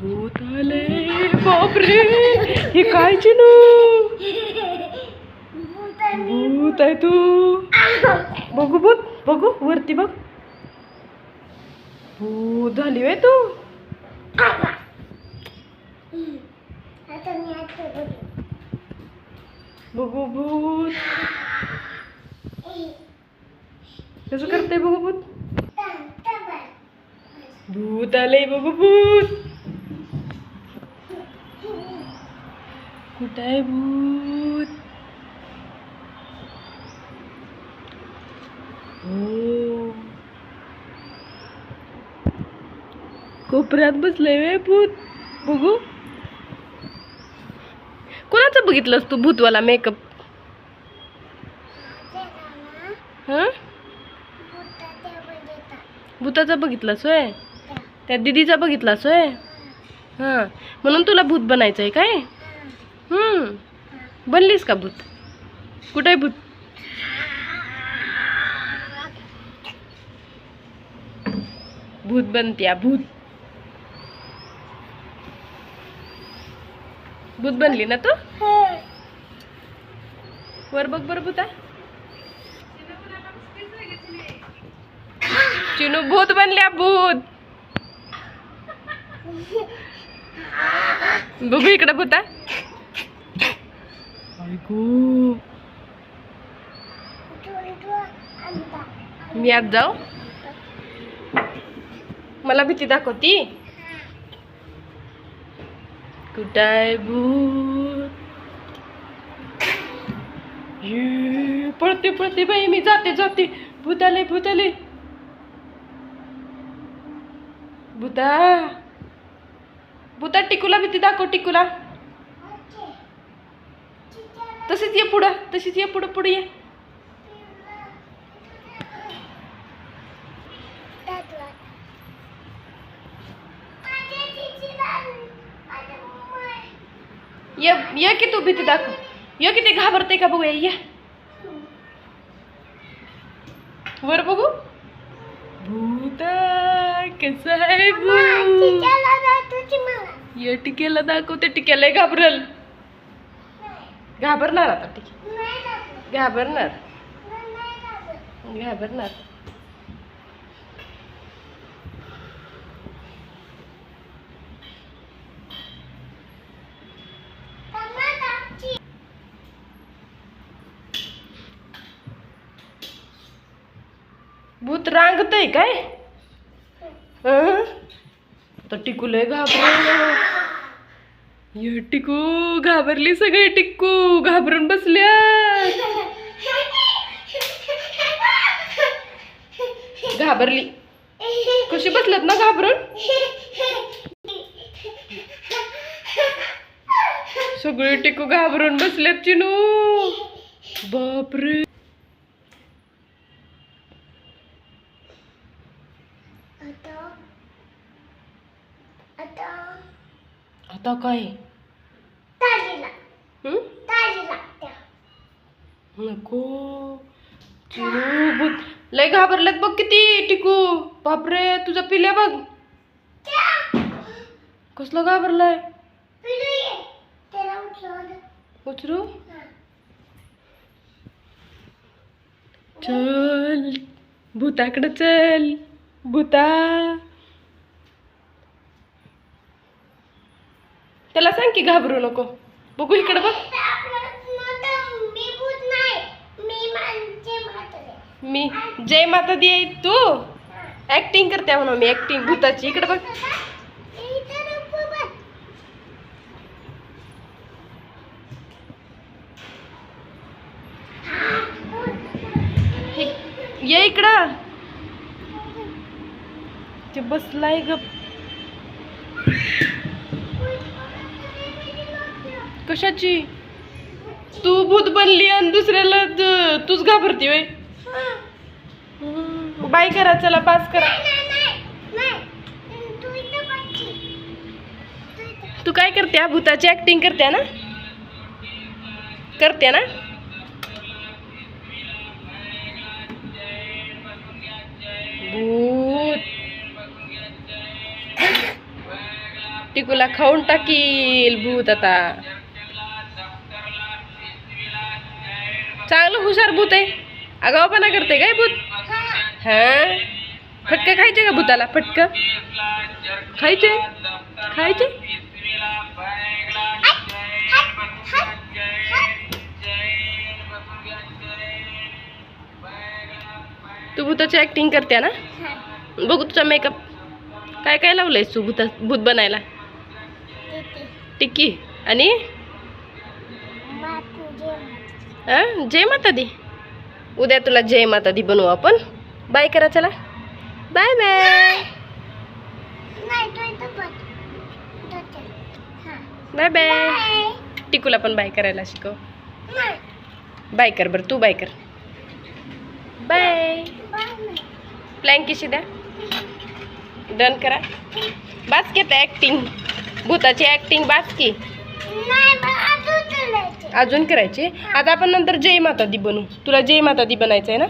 भूत आले बापरे हे काय चिनू? भूत आहे तू. बघू भूत बघू वरती बघ. भूत झाली वे तू. बघू भूत. कसं करते बघू भूत? भूत आले बघू भूत. कुठं आहे भूत? हो कोपऱ्यात बसलंय वे भूत. बघू. कोणाचं बघितलंस तू भूतवाला मेकअप हा? भूताचा बघितलास होय? त्या दिदीचा बघितलास होय? हां. म्हणून तुला भूत बनायचं आहे काय? बनलीस का भूत? कुठं भूत? भूत बनत्या भूत. भूत बनली ना तू? वर बघ बरं भूता. चिनू भूत बनल्या भूत. बघू इकडे भूता. ऐकू मी आत जाऊ? मला भीती दाखवती? कुठं आहे भूत ये, पळते पळते बाई मी जाते जाते. भूत आले भूत आले भूता. भूता टिकूला भीती दाखव टिकूला. तशीच ये पुढं तशीच ये पुढं पुढे ये. ये ये की तू भीती दाखव? ये किती घाबरते का बघूया ये वर बघू. भूत कसं आहे भूत? ये टिकेला दाखवते टिकेला घाबरल. घाबरणार आता टिके घाबरणार. घाबरणार. भूत रांगतय काय? हं? आता टिकू लय घाबरलं ये टिकू घाबरली सगळे टिक्कू घाबरून बसल्या. घाबरली. कशी बसल्यात ना घाबरून? सगळे टिकू घाबरून बसल्यात चिनू. बापरे. आता काय हं? नको. चिरू भूत लय घाबरलेत बघ किती टिकू. बापरे तुझा पिल्या बघ. कसलं घाबरलंय? उचरू चल. भूताकडे चल. भूता. त्याला सांग की घाबरू नको. बघू इकडे बघ. मी. जय माता दी आहे तू? ऍक्टिंग करते म्हणून मी ऍक्टिंग भूताची. इकडे बघ. ये इकडं. ते बसलाय ग कशाची? तू भूत बनली आणि दुसऱ्याला तूच घाबरती वय बाय करा चला पास करा. तू काय करते? भूताची ऍक्टिंग करते ना? करते ना? भूत. टिकूला खाऊन टाकील भूत आता. चांगलं हुशार भूत आहे. आगावपणा करते काय भूत? हा? फटका खायचे का भूताला? फटका? खायचे? खायचे? तू भूताची ऍक्टिंग करते ना? बघू तुझा मेकअप काय काय लावलंयस तू भूत भूत बनायला? टिक्की. आणि? हा? जय माता दी. उद्या तुला जय माता दी बनवू आपण. बाय करा चला. बाय बाय बाय बाय टिकूला पण बाय करायला शिकव. बाय कर बरं तू बाय कर. बाय प्लॅन कशी द्या. डन करा. बास की आता ॲक्टिंग भूताची ॲक्टिंग बास की अजून करायची. आता आपण नंतर जय माता दी बनवू. तुला जय माता दी बनायचं आहे ना